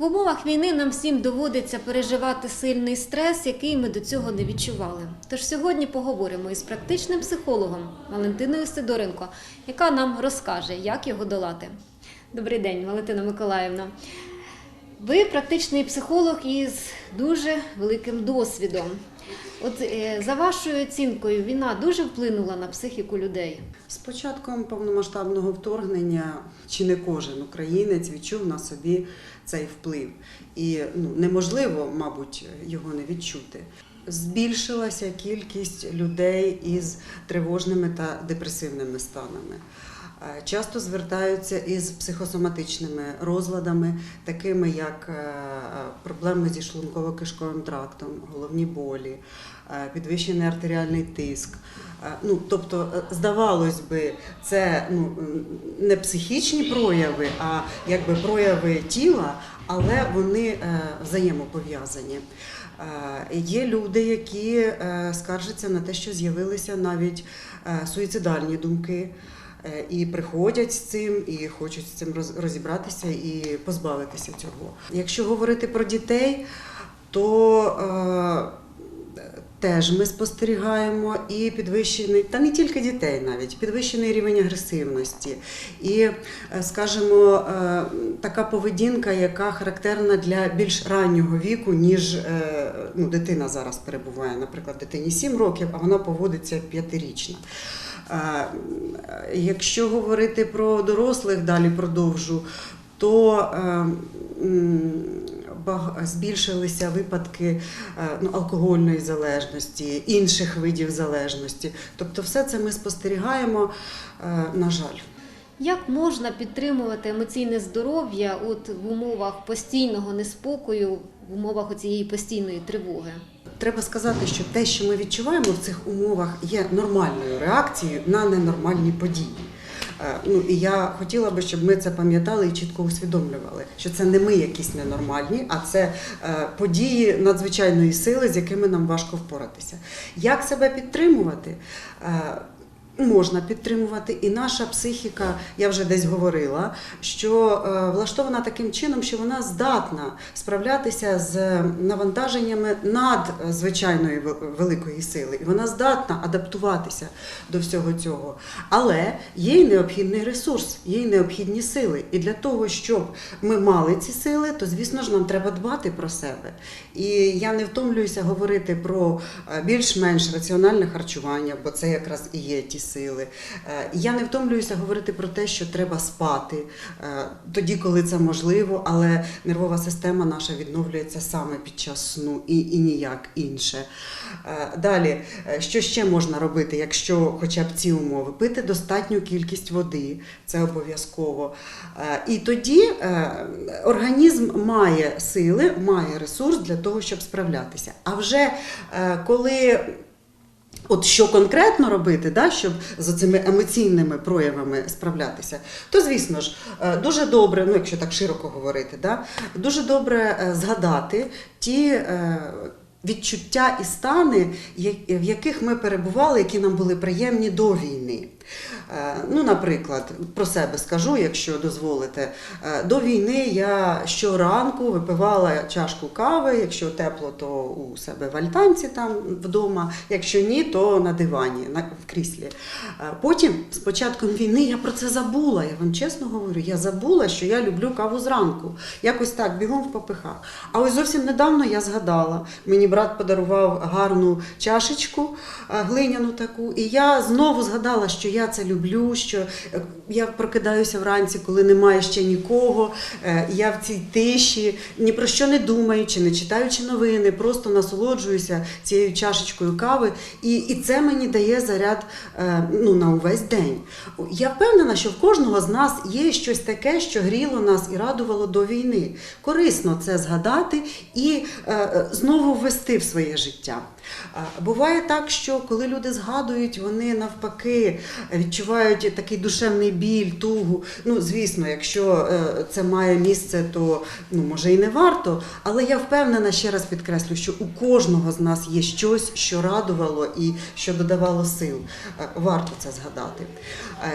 В умовах війни нам всім доводиться переживати сильний стрес, який ми до цього не відчували. Тож сьогодні поговоримо із практичним психологом Валентиною Сидоренко, яка нам розкаже, як його долати. Добрий день, Валентина Миколаївна. Ви практичний психолог із дуже великим досвідом. От е, за вашою оцінкою, війна дуже вплинула на психіку людей. З початком повномасштабного вторгнення чи не кожен українець відчув на собі цей вплив. І ну, неможливо, мабуть, його не відчути. Збільшилася кількість людей із тривожними та депресивними станами. Е, Часто звертаються із психосоматичними розладами, такими як е, проблеми зі шлунково-кишковим трактом, головні болі, е, підвищений артеріальний тиск. Ну, тобто, здавалось би, це ну, не психічні прояви, а якби прояви тіла, але вони взаємопов'язані. Є люди, які скаржаться на те, що з'явилися навіть суїцидальні думки. Е, І приходять з цим, і хочуть з цим роз- розібратися і позбавитися цього. Якщо говорити про дітей, то е, теж ми спостерігаємо і підвищений, та не тільки дітей навіть, підвищений рівень агресивності. І, е, скажімо, така поведінка, яка характерна для більш раннього віку, ніж ну, дитина зараз перебуває. Наприклад, дитині 7 років, а вона поводиться п'ятирічна. Якщо говорити про дорослих, далі продовжу, то е, збільшилися випадки е, ну, алкогольної залежності, інших видів залежності. Тобто, все це ми спостерігаємо, е, на жаль. Як можна підтримувати емоційне здоров'я от в умовах постійного неспокою, в умовах цієї постійної тривоги? Треба сказати, що те, що ми відчуваємо в цих умовах, є нормальною реакцією на ненормальні події. Е, Ну і я хотіла би, щоб ми це пам'ятали і чітко усвідомлювали, що це не ми якісь ненормальні, а це е, події надзвичайної сили, з якими нам важко впоратися. Як себе підтримувати? Можна підтримувати, і наша психіка, я вже десь говорила, що е, влаштована таким чином, що вона здатна справлятися з навантаженнями над е, великої сили, і вона здатна адаптуватися до всього цього. Але є й необхідний ресурс, є й необхідні сили. І для того, щоб ми мали ці сили, то звісно ж нам треба дбати про себе. І я не втомлююся говорити про е, більш-менш раціональне харчування, бо це якраз і є ті сили. Е, Я не втомлююся говорити про те, що треба спати е, тоді, коли це можливо, але нервова система наша відновлюється саме під час сну і, і ніяк інше. Е, Далі, що ще можна робити, якщо хоча б ці умови? Пити достатню кількість води, це обов'язково. І тоді організм має сили, має ресурс для того, щоб справлятися. А вже коли От що конкретно робити, да, щоб з цими емоційними проявами справлятися, то звісно ж е, дуже добре, ну якщо так широко говорити, да, дуже добре е, згадати ті е, відчуття і стани, в яких ми перебували, які нам були приємні до війни. Е, Ну, наприклад, про себе скажу, якщо дозволите. Е, До війни я щоранку випивала чашку кави, якщо тепло, то у себе в альтанці там вдома, якщо ні, то на дивані, на, в кріслі. Е, Потім, з початком війни, я про це забула. Я вам чесно говорю, я забула, що я люблю каву зранку. Якось так, бігом в попихах. А ось зовсім недавно я згадала. Мені брат подарував гарну чашечку глиняну таку, і я знову згадала, що я це люблю, що е, я прокидаюся вранці, коли немає ще нікого. е, Я в цій тиші, ні про що не думаючи, не читаючи новини, просто насолоджуюся цією чашечкою кави, і, і це мені дає заряд е, ну, на увесь день. Я впевнена, що в кожного з нас є щось таке, що гріло нас і радувало до війни. Корисно це згадати і знову ввести в своє життя. Буває так, що коли люди згадують, вони навпаки відчувають такий душевний біль, тугу. Ну, звісно, якщо е, це має місце, то ну, може і не варто. Але я впевнена, ще раз підкреслю, що у кожного з нас є щось, що радувало і що додавало сил. Е, Варто це згадати.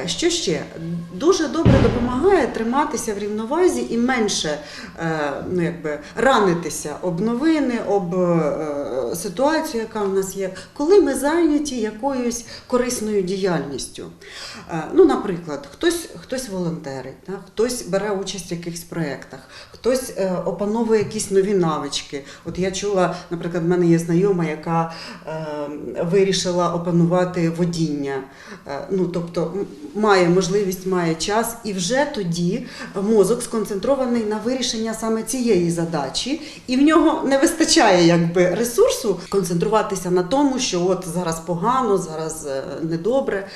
Е, Що ще? Дуже добре допомагає триматися в рівновазі і менше ну, якби, ранитися об новини, об ситуацію, яка в нас є, коли ми зайняті якоюсь корисною діяльністю. Е, Ну, наприклад, хтось, хтось волонтерить, так? хтось бере участь в якихось проєктах, хтось е, опановує якісь нові навички. От я чула, наприклад, в мене є знайома, яка е, вирішила опанувати водіння. Ну, тобто має можливість, має час, і вже тоді мозок сконцентрований на вирішення саме цієї задачі, і в нього не вистачає якби ресурсу концентруватися на тому, що от зараз погано, зараз недобре.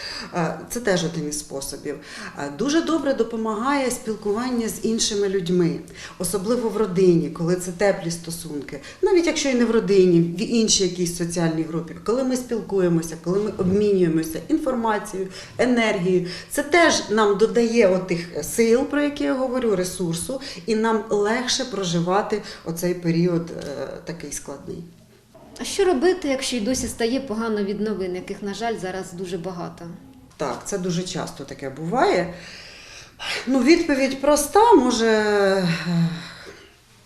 Це теж один із способів. Е, Дуже добре допомагає спілкування з іншими людьми, особливо в родині, коли це теплі стосунки, навіть якщо і не в родині, в іншій якійсь соціальній групі, коли ми спілкуємося, коли ми обмінюємося інформацією, енергією, це теж нам додає отих сил, про які я говорю, ресурсу, і нам легше проживати оцей період е, такий складний. А що робити, якщо й досі стає погано від новин, яких, на жаль, зараз дуже багато? Так, це дуже часто таке буває. Ну, відповідь проста, може.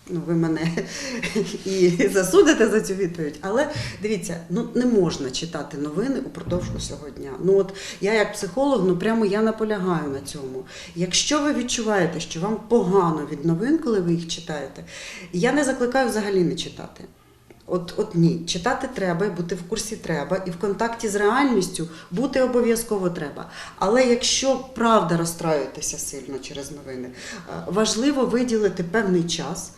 Ну, ви мене і засудите за цю відповідь. Але дивіться, ну не можна читати новини упродовж усього дня. Ну от я як психолог, ну прямо я наполягаю на цьому. Якщо ви відчуваєте, що вам погано від новин, коли ви їх читаєте, я не закликаю взагалі не читати. От, от ні, читати треба, і бути в курсі треба, і в контакті з реальністю бути обов'язково треба. Але якщо правда розстраюєтеся сильно через новини, е, важливо виділити певний час.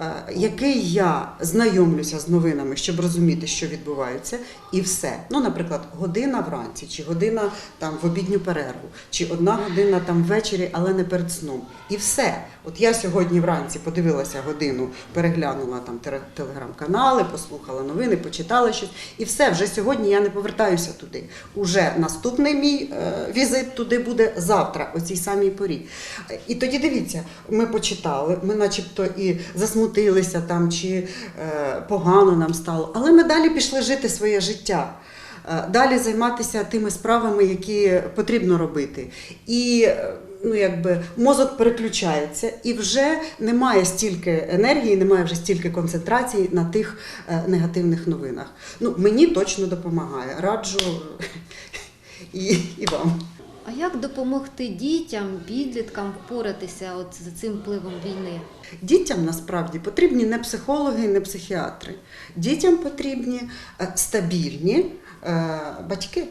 Е, Який я знайомлюся з новинами, щоб розуміти, що відбувається, і все. Ну, наприклад, година вранці, чи година там в обідню перерву, чи одна година там ввечері, але не перед сном. І все. От я сьогодні вранці подивилася годину, переглянула там телеграм-канали, послухала новини, почитала щось, і все. Вже сьогодні я не повертаюся туди. Уже наступний мій е, візит туди буде завтра, о цій самій порі. Е, І тоді дивіться, ми почитали, ми начебто і засмутилися там, чи е, погано нам стало, але ми далі пішли жити своє життя. Е, Далі займатися тими справами, які потрібно робити. І е, ну, якби, мозок переключається, і вже немає стільки енергії, немає вже стільки концентрації на тих негативних новинах. Ну, мені точно допомагає. Раджу і, і вам. А як допомогти дітям, підліткам впоратися от з цим впливом війни? Дітям насправді потрібні не психологи, не психіатри. Дітям потрібні е, стабільні е, батьки,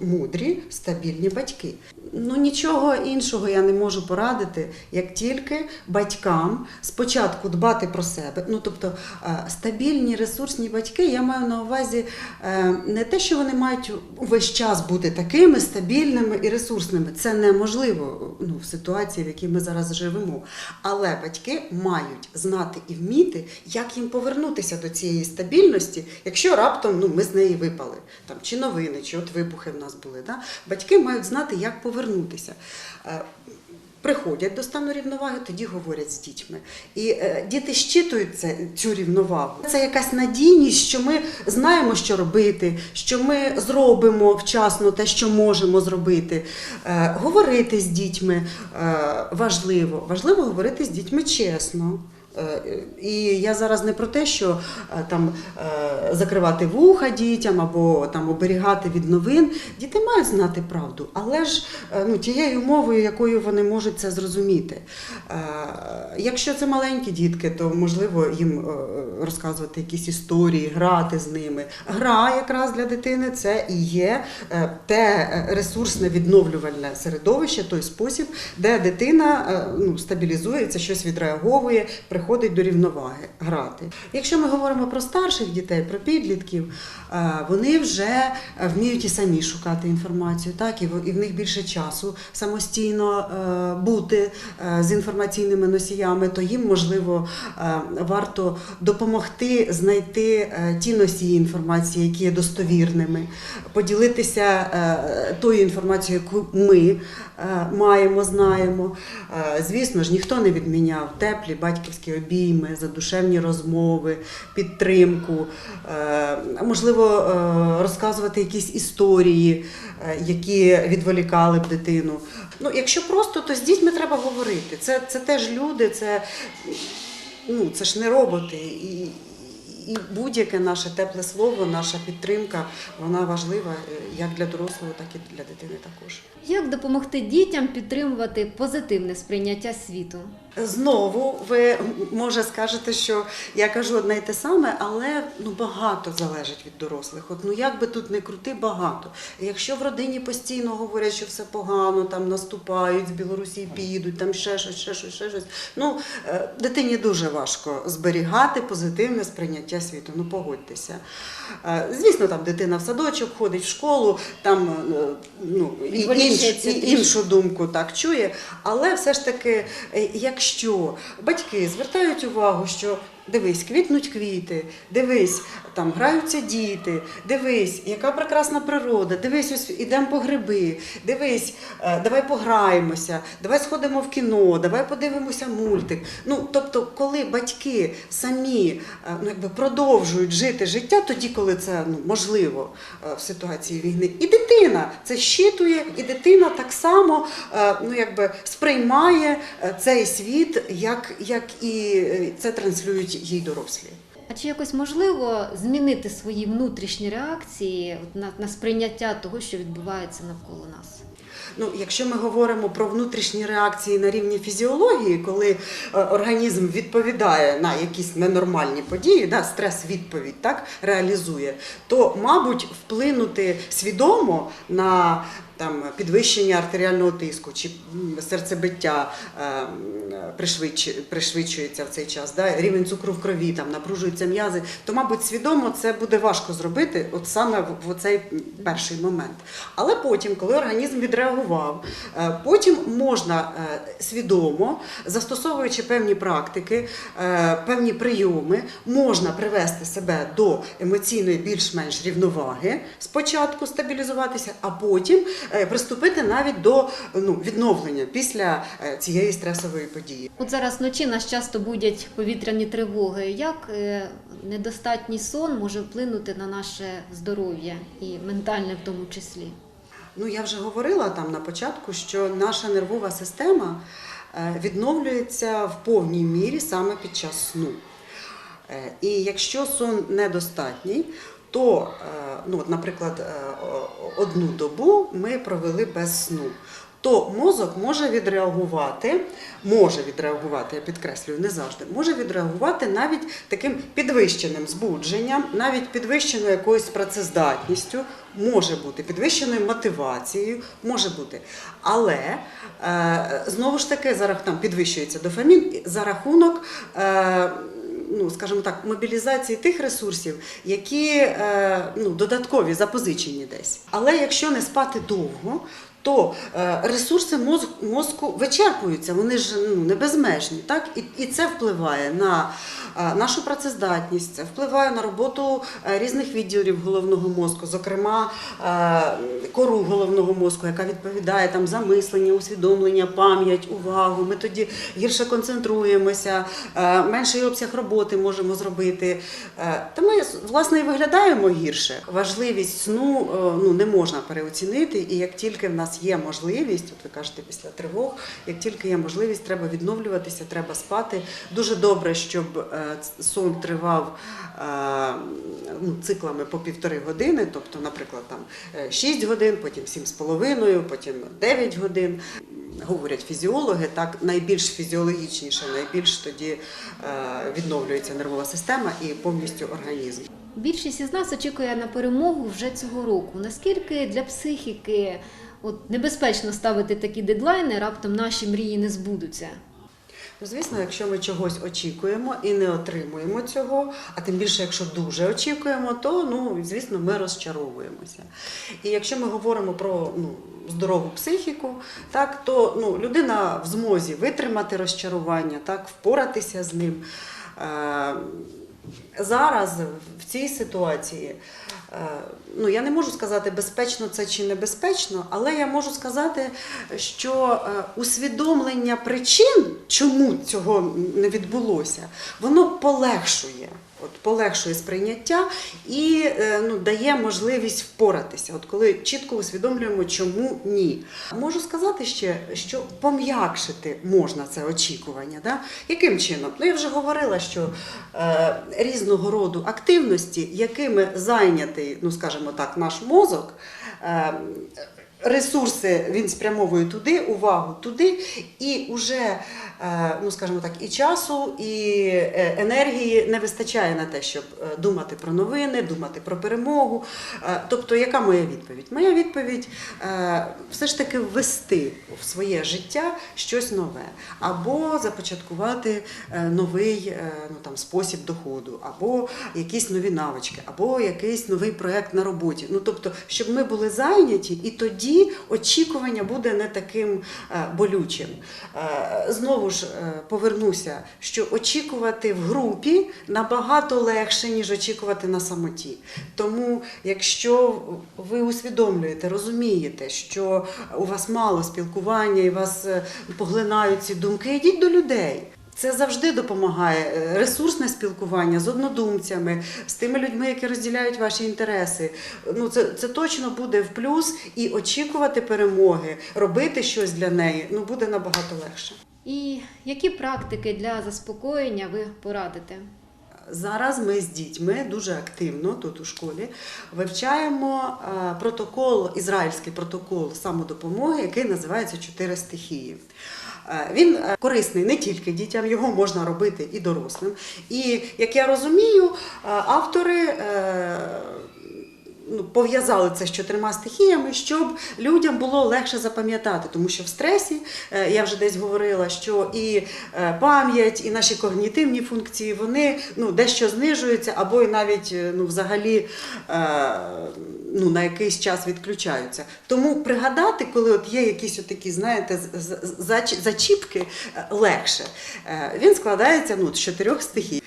мудрі, стабільні батьки. Ну нічого іншого я не можу порадити, як тільки батькам спочатку дбати про себе. Ну тобто е, стабільні ресурсні батьки, я маю на увазі е, не те, що вони мають увесь час бути такими стабільними і ресурсними. Це неможливо ну, в ситуації, в якій ми зараз живемо. Але батьки мають знати і вміти, як їм повернутися до цієї стабільності, якщо раптом ну, ми з неї випали, там, чи новини, чи от вибухи нас були. Да? Батьки мають знати, як повернутися. Е, Приходять до стану рівноваги, тоді говорять з дітьми. І е, діти щитують це, цю рівновагу. Це якась надійність, що ми знаємо, що робити, що ми зробимо вчасно те, що можемо зробити. Е, говорити з дітьми е, важливо. Важливо говорити з дітьми чесно. Е, І я зараз не про те, що е, там е, закривати вуха дітям або там оберігати від новин. Діти мають знати правду, але ж ну, тією мовою, якою вони можуть це зрозуміти. Якщо це маленькі дітки, то можливо їм розказувати якісь історії, грати з ними. Гра якраз для дитини це і є те ресурсне відновлювальне середовище, той спосіб, де дитина ну, стабілізується, щось відреаговує, приходить до рівноваги грати. Якщо ми говоримо про старших дітей, про підлітків, е, вони вже вміють і самі шукати інформацію, так і в- них більше часу самостійно е, бути е, з інформаційними носіями, то їм можливо варто допомогти знайти ті носії інформації, які є достовірними, поділитися тою інформацією, яку ми маємо, знаємо. Звісно ж, ніхто не відміняв теплі батьківські обійми, задушевні розмови, підтримку, е, можливо, е, розказувати якісь історії, е, які відволікали б дитину. Ну, якщо просто, то з дітьми треба говорити. Це, це теж люди, це, ну, це ж не роботи. І, і будь-яке наше тепле слово, наша підтримка, вона важлива як для дорослого, так і для дитини також. Як допомогти дітям підтримувати позитивне сприйняття світу? Знову ви може скажете, що я кажу одне й те саме, але ну багато залежить від дорослих. От ну як би тут не крути, багато. Якщо в родині постійно говорять, що все погано, там наступають з Білорусі підуть, там ще щось, ще щось, ще щось. Ну е, дитині дуже важко зберігати позитивне сприйняття світу. Ну погодьтеся. Е, Звісно, там дитина в садочок ходить в школу, там е, ну і, інш, і іншу думку так чує, але все ж таки, е, якщо батьки звертають увагу, що дивись, квітнуть квіти, дивись, там граються діти, дивись, яка прекрасна природа, дивись, ось ідемо по гриби, дивись, е, давай пограємося, давай сходимо в кіно, давай подивимося мультик. Ну, тобто, коли батьки самі е, ну, якби продовжують жити життя, тоді, коли це ну, можливо е, в ситуації війни, і дитина це щитує, і дитина так само ну, якби сприймає цей світ, як, як і це транслюють їй дорослі. А чи якось можливо змінити свої внутрішні реакції на, на сприйняття того, що відбувається навколо нас? Ну, якщо ми говоримо про внутрішні реакції на рівні фізіології, коли е, організм відповідає на якісь ненормальні події, да, стрес-відповідь так реалізує, то, мабуть, вплинути свідомо на там підвищення артеріального тиску чи серцебиття е, пришвидшується в цей час, да, рівень цукру в крові, там напружуються м'язи, то, мабуть, свідомо це буде важко зробити, от саме в, цей перший момент. Але потім, коли організм відреагував, е, потім можна е, свідомо, застосовуючи певні практики, певні прийоми, можна привести себе до емоційної більш-менш рівноваги, спочатку стабілізуватися, а потім приступити навіть до ну, відновлення після е, цієї стресової події. От зараз вночі нас часто будять повітряні тривоги. Як е, недостатній сон може вплинути на наше здоров'я і ментальне в тому числі? Ну, я вже говорила там на початку, що наша нервова система е, відновлюється в повній мірі саме під час сну. Е, І якщо сон недостатній, то, е, ну, наприклад, е, одну добу ми провели без сну. То мозок може відреагувати, може відреагувати, я підкреслюю, не завжди, може відреагувати навіть таким підвищеним збудженням, навіть підвищеною якоюсь працездатністю, може бути підвищеною мотивацією, може бути. Але е, знову ж таки, за рах- там підвищується дофамін за рахунок. Ну, скажімо так, мобілізації тих ресурсів, які е, ну, додаткові, запозичені десь. Але якщо не спати довго, то е, ресурси мозку, вичерпуються, вони ж ну, не безмежні. Так? І, і це впливає на е, нашу працездатність, це впливає на роботу е, різних відділів головного мозку, зокрема кору головного мозку, яка відповідає там за мислення, усвідомлення, пам'ять, увагу. Ми тоді гірше концентруємося, менший обсяг роботи можемо зробити. Та ми власне і виглядаємо гірше. Важливість сну ну, не можна переоцінити, і як тільки в нас є можливість, от ви кажете після тривог, як тільки є можливість, треба відновлюватися, треба спати. Дуже добре, щоб е, сон тривав е, ну, циклами по півтори години, тобто, наприклад, там е, 6 годин, потім 7,5, потім 9 годин. Говорять фізіологи, так найбільш фізіологічніше, найбільш тоді е, відновлюється нервова система і повністю організм. Більшість із нас очікує на перемогу вже цього року. Наскільки для психіки от, небезпечно ставити такі дедлайни, раптом наші мрії не збудуться? Ну, звісно, якщо ми чогось очікуємо і не отримуємо цього, а тим більше, якщо дуже очікуємо, то ну, звісно, ми розчаровуємося. І якщо ми говоримо про ну, здорову психіку, так, то ну, людина в змозі витримати розчарування, так, впоратися з ним. Е, Зараз в цій ситуації, ну я не можу сказати, безпечно це чи небезпечно, але я можу сказати, що е, усвідомлення причин, чому цього не відбулося, воно полегшує. От полегшує сприйняття і е, ну, дає можливість впоратися. От коли чітко усвідомлюємо, чому ні. Можу сказати ще, що пом'якшити можна це очікування. Да? Яким чином? Ну я вже говорила, що е, різного роду активності, якими зайнятий, ну скажімо так, наш мозок. Ресурси він спрямовує туди, увагу туди, і вже, е, ну скажімо так, і часу, і е, енергії не вистачає на те, щоб е, думати про новини, думати про перемогу. Тобто, яка моя відповідь? Моя відповідь все ж таки ввести в своє життя щось нове, або започаткувати новий ну, там, спосіб доходу, або якісь нові навички, або якийсь новий проект на роботі. Ну, тобто, щоб ми були зайняті, і тоді очікування буде не таким е, болючим. Е, Знову ж е, повернуся, що очікувати в групі набагато легше, ніж очікувати на самоті. Тому, якщо ви усвідомлюєте, розумієте, що у вас мало спілкування і вас поглинають ці думки, йдіть до людей. Це завжди допомагає Е, ресурсне спілкування з однодумцями, з тими людьми, які розділяють ваші інтереси. Ну це, це точно буде в плюс і очікувати перемоги, робити щось для неї ну буде набагато легше. І які практики для заспокоєння ви порадите? Зараз ми з дітьми дуже активно тут у школі вивчаємо е, протокол, ізраїльський протокол самодопомоги, який називається Чотири стихії. Е, Він е, корисний не тільки дітям, його можна робити і дорослим. І як я розумію, е, автори. ну, пов'язали це з чотирма стихіями, щоб людям було легше запам'ятати, тому що в стресі я вже десь говорила, що і пам'ять, і наші когнітивні функції вони ну, дещо знижуються, або і навіть ну, взагалі ну, на якийсь час відключаються. Тому пригадати, коли от є якісь такі, знаєте, зачіпки, е, легше. Е, Він складається ну, з чотирьох стихій.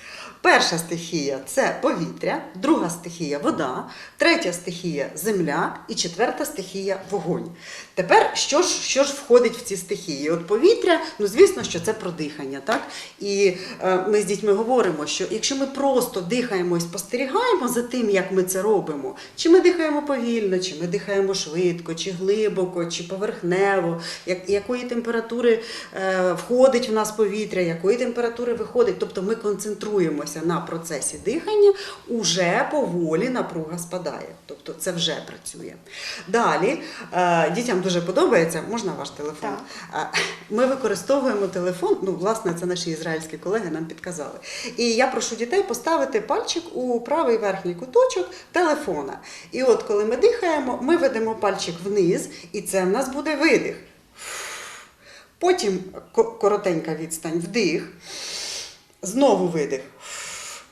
Перша стихія це повітря, друга стихія вода, третя стихія земля і четверта стихія вогонь. Тепер що ж, що ж входить в ці стихії? От повітря, ну звісно, що це про дихання. Так? І е, ми з дітьми говоримо, що якщо ми просто дихаємо і спостерігаємо за тим, як ми це робимо, чи ми дихаємо повільно, чи ми дихаємо швидко, чи глибоко, чи поверхнево, як, якої температури е, входить в нас повітря, якої температури виходить. Тобто ми концентруємося на процесі дихання, уже поволі напруга спадає. Тобто це вже працює. Далі е, дітям дуже подобається, можна ваш телефон? Так. Е, Ми використовуємо телефон. Ну, власне, це наші ізраїльські колеги нам підказали. І я прошу дітей поставити пальчик у правий верхній куточок телефона. І от коли ми дихаємо, ми ведемо пальчик вниз, і це в нас буде видих. Потім коротенька відстань, вдих, знову видих.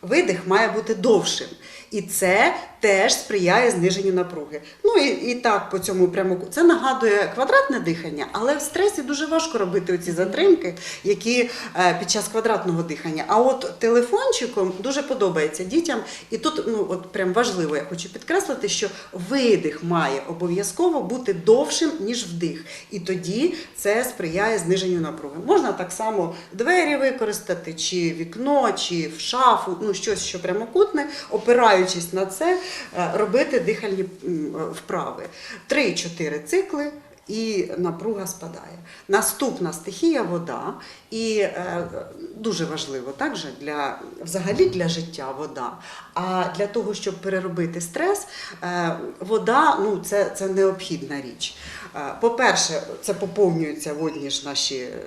Видих має бути довшим. І це теж сприяє зниженню напруги. Ну і, і так по цьому прямоку. Це нагадує квадратне дихання, але в стресі дуже важко робити оці затримки, які е, під час квадратного дихання. А от телефончиком дуже подобається дітям. І тут ну от прям важливо, я хочу підкреслити, що видих має обов'язково бути довшим, ніж вдих. І тоді це сприяє зниженню напруги. Можна так само двері використати, чи вікно, чи в шафу, ну щось, що прямокутне, опираючись на це, робити дихальні вправи. Три-чотири цикли. І напруга спадає. Наступна стихія вода, і е, дуже важливо також для взагалі для життя вода. А для того, щоб переробити стрес, е, вода ну, це, це необхідна річ. По-перше, це поповнюються водні ж наші е,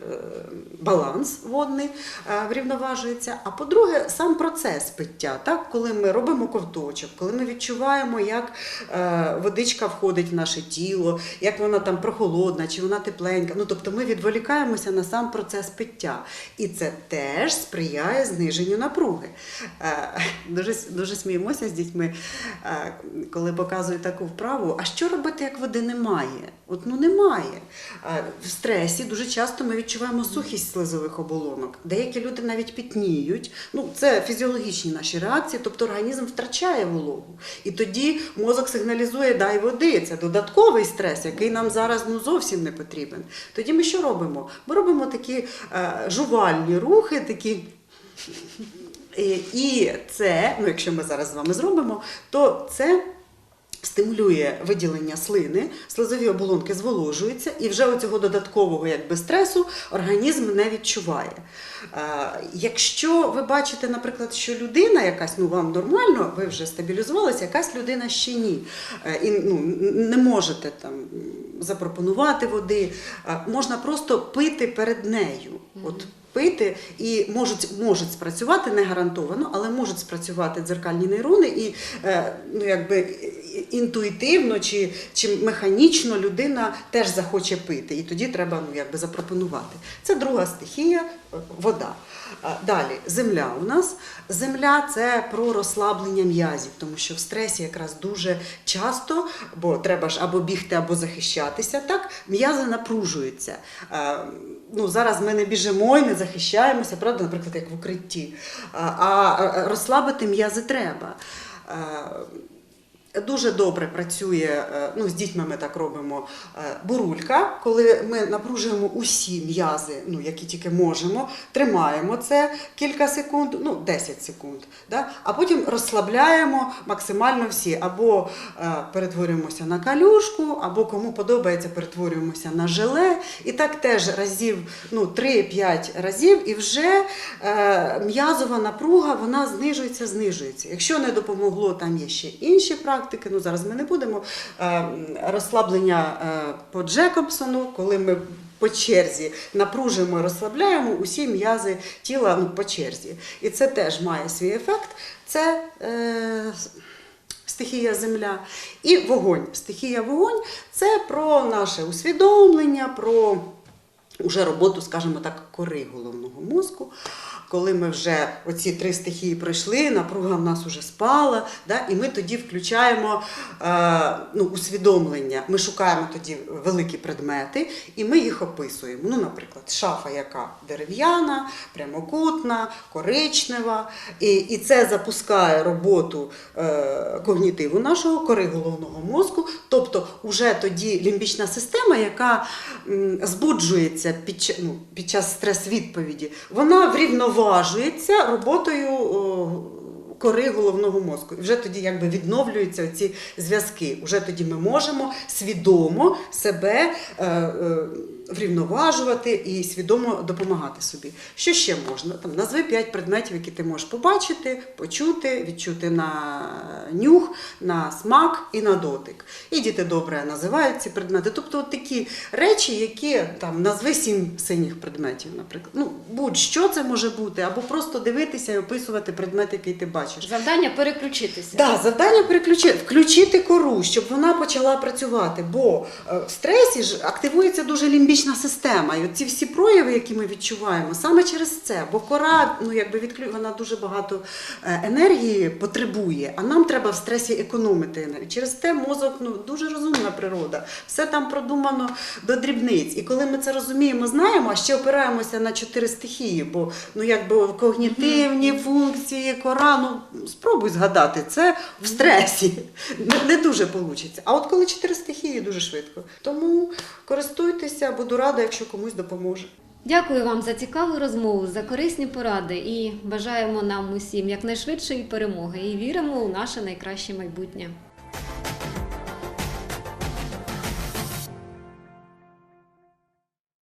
баланс водний е, врівноважується. А по-друге, сам процес пиття, так? коли ми робимо ковточок, коли ми відчуваємо, як е, водичка входить в наше тіло, як вона там прохолодна, чи вона тепленька. Ну, тобто ми відволікаємося на сам процес пиття. І це теж сприяє зниженню напруги. Дуже, дуже сміємося з дітьми, коли показують таку вправу. А що робити, як води немає? От ну немає. В стресі дуже часто ми відчуваємо сухість слизових оболонок. Деякі люди навіть пітніють. Ну, це фізіологічні наші реакції, тобто організм втрачає вологу. І тоді мозок сигналізує дай води. Це додатковий стрес, який нам зараз ну, зовсім не потрібен. Тоді ми що робимо? Ми робимо такі е, жувальні рухи, такі. І це, ну якщо ми зараз з вами зробимо, то це стимулює виділення слини, слизові оболонки зволожуються, і вже оцього додаткового якби, стресу організм не відчуває. Е, якщо ви бачите, наприклад, що людина якась, ну вам нормально, ви вже стабілізувалися, якась людина ще ні. Е, і ну, не можете там запропонувати води, е, можна просто пити перед нею. От пити і можуть, можуть спрацювати не гарантовано, але можуть спрацювати дзеркальні нейрони, і е, ну, якби інтуїтивно чи, чи механічно людина теж захоче пити. І тоді треба ну, якби запропонувати. Це друга стихія е, вода. Далі, земля у нас. Земля це про розслаблення м'язів, тому що в стресі якраз дуже часто, бо треба ж або бігти, або захищатися, так, м'язи напружуються. Е, Ну, зараз ми не біжимо і не захищаємося, правда, наприклад, як в укритті. А розслабити м'язи треба. Дуже добре працює, е, ну з дітьми ми так робимо е, бурулька, коли ми напружуємо усі м'язи, ну які тільки можемо, тримаємо це кілька секунд, ну 10 секунд, да? а потім розслабляємо максимально всі, або е, перетворюємося на калюшку, або кому подобається, перетворюємося на желе. І так теж разів ну, 3-5 разів, і вже м'язова напруга вона знижується, знижується. Якщо не допомогло, там є ще інші практики. Ну зараз ми не будемо е, розслаблення е, по Джекобсону, коли ми. По черзі напружуємо, розслабляємо усі м'язи тіла ну, по черзі. І це теж має свій ефект. Це е, стихія земля. І вогонь. Стихія вогонь це про наше усвідомлення, про уже роботу, скажімо так, кори головного мозку. Коли ми вже оці три стихії пройшли, напруга в нас вже спала, да, і ми тоді включаємо е, ну, усвідомлення. Ми шукаємо тоді великі предмети і ми їх описуємо. Ну, наприклад, шафа, яка дерев'яна, прямокутна, коричнева. І, і це запускає роботу е, когнітиву нашого кори головного мозку. Тобто, уже тоді лімбічна система, яка м, збуджується під, ну, під час стрес-відповіді, вона врівноважується роботою. Кори головного мозку. І вже тоді якби відновлюються ці зв'язки. Уже тоді ми можемо свідомо себе е, е, врівноважувати і свідомо допомагати собі. Що ще можна? Там назви п'ять предметів, які ти можеш побачити, почути, відчути на нюх, на смак і на дотик. І діти добре називають ці предмети. Тобто от такі речі, які там назви сім синіх предметів, наприклад. Ну, будь-що це може бути, або просто дивитися і описувати предмет, який ти бачиш. Завдання переключитися. Да, завдання переключити, включити кору, щоб вона почала працювати. Бо е, в стресі ж активується дуже лімбічна система. І ці всі прояви, які ми відчуваємо, саме через це. Бо кора, ну якби відклю... вона дуже багато е, енергії потребує, а нам треба в стресі економити енергію. Через те мозок ну дуже розумна природа. Все там продумано до дрібниць. І коли ми це розуміємо, знаємо, а ще опираємося на чотири стихії, бо ну якби когнітивні функції, кора, ну спробуй згадати це в стресі. Не, не дуже вийде. А от коли чотири стихії, дуже швидко. Тому користуйтеся, буду рада, якщо комусь допоможе. Дякую вам за цікаву розмову, за корисні поради і бажаємо нам усім якнайшвидшої перемоги і віримо у наше найкраще майбутнє.